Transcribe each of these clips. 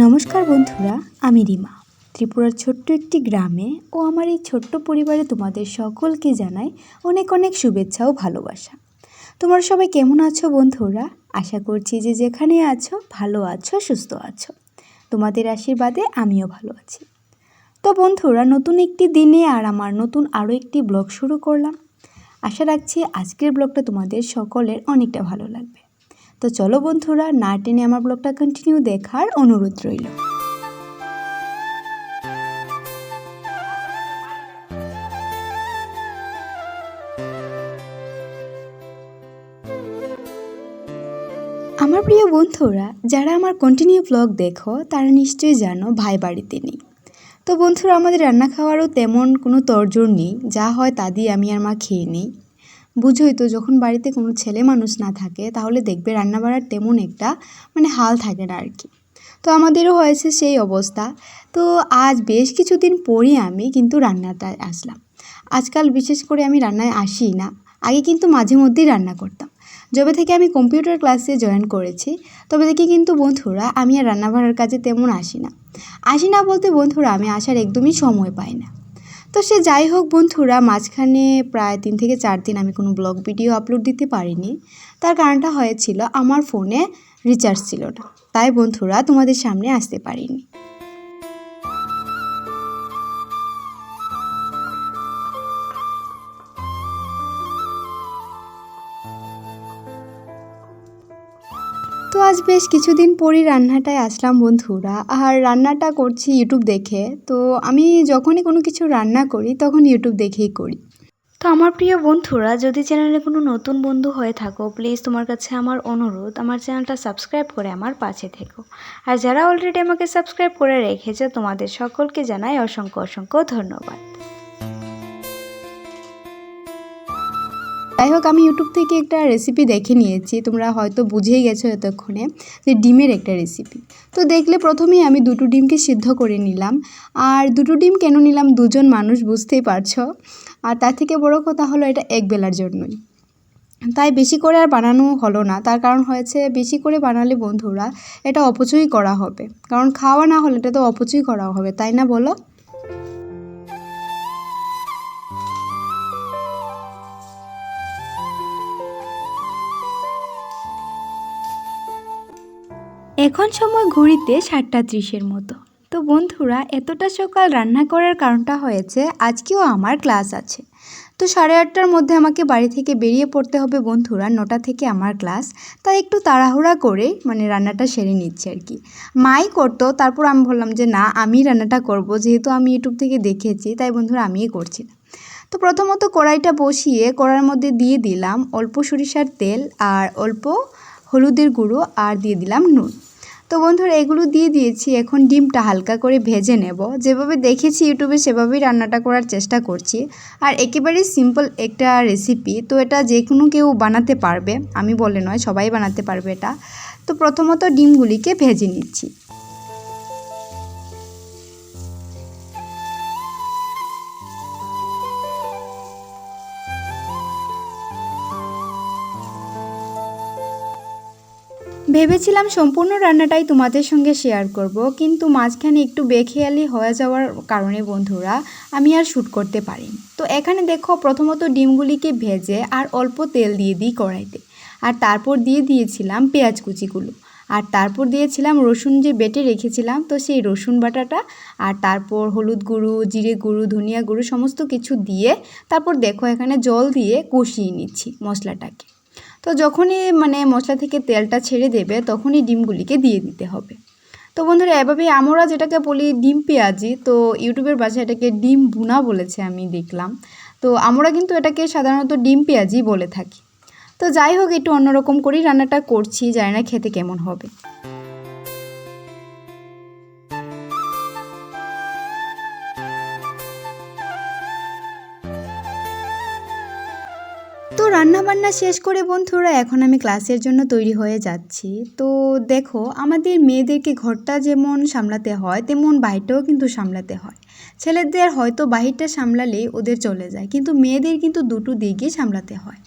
নমস্কার বন্ধুরা, আমি রিমা। ত্রিপুরার ছোট্ট একটি গ্রামে ও আমার এই ছোট্ট পরিবারে তোমাদের সকলকে জানাই অনেক অনেক শুভেচ্ছা ও ভালোবাসা। তোমরা সবাই কেমন আছো বন্ধুরা? আশা করছি যে যেখানে আছো, ভালো আছো, সুস্থ আছো। তোমাদের আশীর্বাদে আমিও ভালো আছি। তো বন্ধুরা, নতুন একটি দিনে আর আমার নতুন আরও একটি ব্লগ শুরু করলাম। আশা রাখছি আজকের ব্লগটা তোমাদের সকলের অনেকটা ভালো লাগবে। তো চলো বন্ধুরা, না টেনে আমার ব্লগটা কন্টিনিউ দেখার অনুরোধ রইল। আমার প্রিয় বন্ধুরা, যারা আমার কন্টিনিউ ব্লগ দেখো, তারা নিশ্চয়ই জানো ভাই বাড়িতে নেই। তো বন্ধুরা, আমাদের রান্না খাওয়ারও তেমন কোনো তরজোর নেই, যা হয় তা দিয়ে আমি আর মা খেয়ে নিই। বুঝোই তো, যখন বাড়িতে কোনো ছেলে মানুষ না থাকে, তাহলে দেখবে রান্না বাড়ার তেমন একটা মানে হাল থাকে না আর কি তো আমাদেরও হয়েছে সেই অবস্থা। তো আজ বেশ কিছুদিন পরই আমি কিন্তু রান্নাটায় আসলাম। আজকাল বিশেষ করে আমি রান্নায় আসি না, আগে কিন্তু মাঝে মধ্যেই রান্না করতাম। যবে থেকে আমি কম্পিউটার ক্লাসে জয়েন করেছি, তবে থেকে কিন্তু বন্ধুরা, আমি আর রান্না বাড়ার কাজে তেমন আসি না। আসি না বলতে বন্ধুরা, আমি আসার একদমই সময় পাই না। তো সে যাই হোক বন্ধুরা, মাঝখানে প্রায় তিন থেকে চার দিন আমি কোনো ব্লগ ভিডিও আপলোড দিতে পারিনি। তার কারণটা হয়েছিল, আমার ফোনে রিচার্জ ছিল না। তাই বন্ধুরা, তোমাদের সামনে আসতে পারিনি। তো আজ বেশ কিছুদিন পরই রান্নাটায় আসলাম বন্ধুরা আর রান্নাটা করছি ইউটিউব দেখে। তো আমি যখনই কোনো কিছু রান্না করি, তখন ইউটিউব দেখেই করি। তো আমার প্রিয় বন্ধুরা, যদি চ্যানেলে কোনো নতুন বন্ধু হয়ে থাকো প্লিজ তোমার কাছে আমার অনুরোধ, আমার চ্যানেলটা সাবস্ক্রাইব করে আমার পাশে থেকো। আর যারা অলরেডি আমাকে সাবস্ক্রাইব করে রেখেছে, তোমাদের সকলকে জানাই অসংখ্য অসংখ্য ধন্যবাদ। যাই হোক, আমি ইউটিউব থেকে একটা রেসিপি দেখে নিয়েছি। তোমরা হয়তো বুঝেই গেছো এতক্ষণে যে ডিমের একটা রেসিপি তো দেখলে প্রথমেই আমি দুটো ডিমকে সিদ্ধ করে নিলাম। আর দুটো ডিম কেন নিলাম দুজন মানুষ বুঝতেই পারছ। আর তার থেকে বড় কথা হলো এটা এক বেলার জন্যই। তাই বেশি করে আর বানানো হলো না। তার কারণ হয়েছে বেশি করে বানালে বন্ধুরা এটা অপচয়ই করা হবে। কারণ খাওয়া না হলে এটা তো অপচয় করা হবে, তাই না বলো? এখন সময় ঘড়িতে সাতটা ত্রিশের মতো। তো বন্ধুরা, এতটা সকাল রান্না করার কারণটা হয়েছে, আজকেও আমার ক্লাস আছে। তো সাড়ে আটটার মধ্যে আমাকে বাড়ি থেকে বেরিয়ে পড়তে হবে বন্ধুরা, নটা থেকে আমার ক্লাস। তাই একটু তাড়াহুড়া করে মানে রান্নাটা সেরে নিচ্ছি আর কি। মাই করতো, তারপর আমি বললাম যে, না, আমি রান্নাটা করব, যেহেতু আমি ইউটিউব থেকে দেখেছি, তাই বন্ধুরা আমিই করছি না। তো প্রথমত কড়াইটা বসিয়ে কড়ার মধ্যে দিয়ে দিলাম অল্প সরিষার তেল আর অল্প হলুদের গুঁড়ো আর দিয়ে দিলাম নুন। তো বন্ধুরা, এগুলো দিয়ে দিয়েছি। এখন ডিমটা হালকা করে ভেজে নেব। যেভাবে দেখেছি ইউটিউবে, সেভাবেই রান্নাটা করার চেষ্টা করছি। আর একেবারেই সিম্পল একটা রেসিপি। তো এটা যে কোনো কেউ বানাতে পারবে। আমি বলে নয়, সবাই বানাতে পারবে এটা। তো প্রথমত ডিমগুলিকে ভেজে নিচ্ছি। ভেবেছিলাম সম্পূর্ণ রান্নাটাই তোমাদের সঙ্গে শেয়ার করব, কিন্তু মাঝখানে একটু বেখেয়ালি হয়ে যাওয়ার কারণে বন্ধুরা, আমি আর শ্যুট করতে পারিনি। তো এখানে দেখো, প্রথমত ডিমগুলিকে ভেজে আর অল্প তেল দিয়ে দিই কড়াইতে। আর তারপর দিয়ে দিয়েছিলাম পেঁয়াজ কুচিগুলো। আর তারপর দিয়েছিলাম রসুন যে বেটে রেখেছিলাম, তো সেই রসুন বাটাটা, আর তারপর হলুদ গুঁড়ো, জিরে গুঁড়ো, ধনিয়া গুঁড়ো, সমস্ত কিছু দিয়ে, তারপর দেখো এখানে জল দিয়ে কষিয়ে নিচ্ছি মশলাটাকে। তো যখনই মানে মশলা থেকে তেলটা ছেড়ে দেবে, তখনই ডিমগুলিকে দিয়ে দিতে হবে। তো বন্ধুরা, এভাবেই আমরা যেটাকে বলি ডিম পেঁয়াজি, তো ইউটিউবের ভাষায় এটাকে ডিম বুনা বলেছে আমি দেখলাম। তো আমরা কিন্তু এটাকে সাধারণত ডিম পেঁয়াজি বলে থাকি। তো যাই হোক, একটু অন্যরকম করেই রান্নাটা করছি, জানি না খেতে কেমন হবে। তো রান্না বান্না শেষ করে বন্ধুরা, এখন আমি ক্লাসের জন্য তৈরি হয়ে যাচ্ছি। তো দেখো, আমাদের মেয়েদেরকে ঘরটা যেমন সামলাতে হয়, তেমন বাড়িটাও কিন্তু সামলাতে হয়। ছেলেদের হয়তো বাহিরটা সামলালেই ওদের চলে যায়, কিন্তু মেয়েদের কিন্তু দুটো দিকই সামলাতে হয়।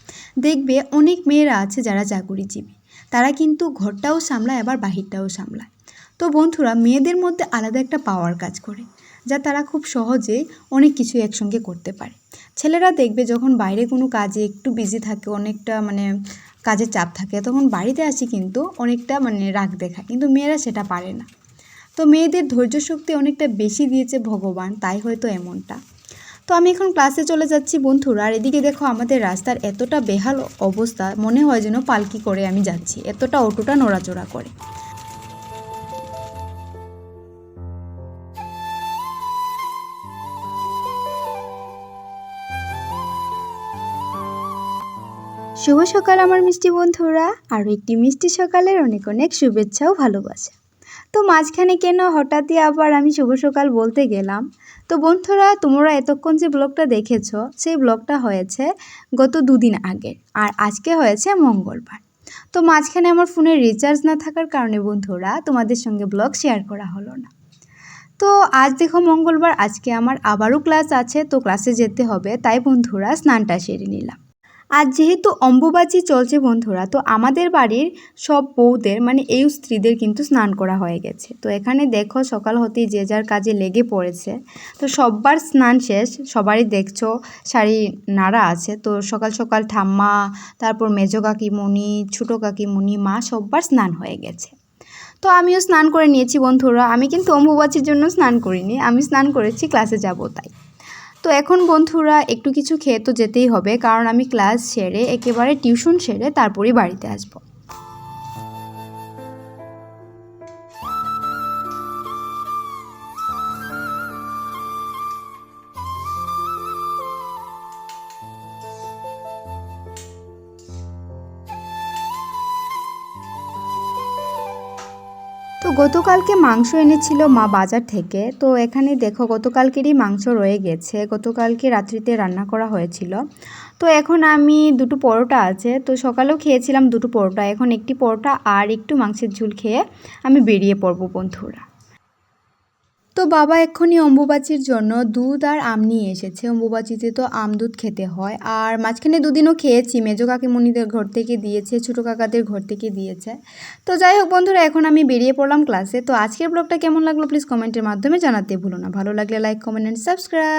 দেখবে অনেক মেয়েরা আছে যারা চাকুরিজীবী, তারা কিন্তু ঘরটাও সামলায়, আবার বাহিরটাও সামলায়। তো বন্ধুরা, মেয়েদের মধ্যে আলাদা একটা পাওয়ার কাজ করে। যা তারা খুব সহজেই অনেক কিছু একসঙ্গে করতে পারে। ছেলেরা দেখবে যখন বাইরে কোনো কাজে একটু বিজি থাকে, অনেকটা মানে কাজের চাপ থাকে, তখন বাড়িতে আসি কিন্তু অনেকটা মানে রাগ দেখায়, কিন্তু মেয়েরা সেটা পারে না। তো মেয়েদের ধৈর্য শক্তি অনেকটা বেশি দিয়েছে ভগবান, তাই হয়তো এমনটা। তো আমি এখন ক্লাসে চলে যাচ্ছি বন্ধুরা, আর এদিকে দেখো আমাদের রাস্তার এতটা বেহাল অবস্থা, মনে হয় যেন পালকি করে আমি যাচ্ছি, এতটা অটোটা নড়াচড়া করে। শুভ সকাল আমার মিষ্টি বন্ধুরা। আরও একটি মিষ্টি সকালের অনেক অনেক শুভেচ্ছা ও ভালোবাসা। তো মাঝখানে কেন হঠাৎই আবার আমি শুভ সকাল বলতে গেলাম? তো বন্ধুরা, তোমরা এতক্ষণ যে ব্লগটা দেখেছ, সেই ব্লগটা হয়েছে গত দুদিন আগে, আর আজকে হয়েছে মঙ্গলবার। তো মাঝখানে আমার ফোনে রিচার্জ না থাকার কারণে বন্ধুরা, তোমাদের সঙ্গে ব্লগ শেয়ার করা হলো না। তো আজ দেখো মঙ্গলবার, আজকে আমার আবারও ক্লাস আছে, তো ক্লাসে যেতে হবে, তাই বন্ধুরা স্নানটা সেরে নিলাম। আজ যেহেতু অম্বুবাচী চলছে বন্ধুরা, তো আমাদের বাড়ির সব বউদের মানে এই স্ত্রীদের কিন্তু স্নান করা হয়ে গেছে। তো এখানে দেখো সকাল হতেই যে যার কাজে লেগে পড়েছে। তো সববার স্নান শেষ, সবারই দেখছ শাড়ি নাড়া আছে। তো সকাল সকাল ঠাম্মা, তারপর মেজো কাকিমণি, ছোটো কাকিমণি, মা সববার স্নান হয়ে গেছে। তো আমিও স্নান করে নিয়েছি বন্ধুরা। আমি কিন্তু অম্বুবাচীর জন্য স্নান করিনি, আমি স্নান করেছি, ক্লাসে যাব তাই। তো এখন বন্ধুরা একটু কিছু খেয়ে তো যেতেই হবে, কারণ আমি ক্লাস সেরে একেবারে টিউশন সেরে তারপরেই বাড়িতে আসব। গতকালকে মাংস এনেছিল মা বাজার থেকে। তো এখানে দেখো, গতকালকেরই মাংস রয়ে গেছে। গতকালকে রাত্রিতে রান্না করা হয়েছিল। তো এখন আমি দুটো পরোটা আছে। তো সকালেও খেয়েছিলাম দুটো পরোটা। এখন একটি পরোটা আর একটু মাংসের ঝুল খেয়ে আমি বেরিয়ে পড়ব, বন্ধুরা। তো বাবা এক্ষুনি অম্বুবাচির জন্য দুধ আর আম নিয়ে এসেছে। অম্বুবাচিতে তো আম দুধ খেতে হয়। আর মাঝখানে দুদিনও খেয়েছি। মেজো কাকিমণিদের ঘর থেকে দিয়েছে, ছোটো কাকাদের ঘর থেকে দিয়েছে। তো যাই হোক বন্ধুরা, এখন আমি বেরিয়ে পড়লাম ক্লাসে তো আজকের ব্লগটা কেমন লাগল প্লিজ কমেন্টের মাধ্যমে জানাতে ভুলো না। ভালো লাগলে লাইক কমেন্ট অ্যান্ড সাবস্ক্রাইব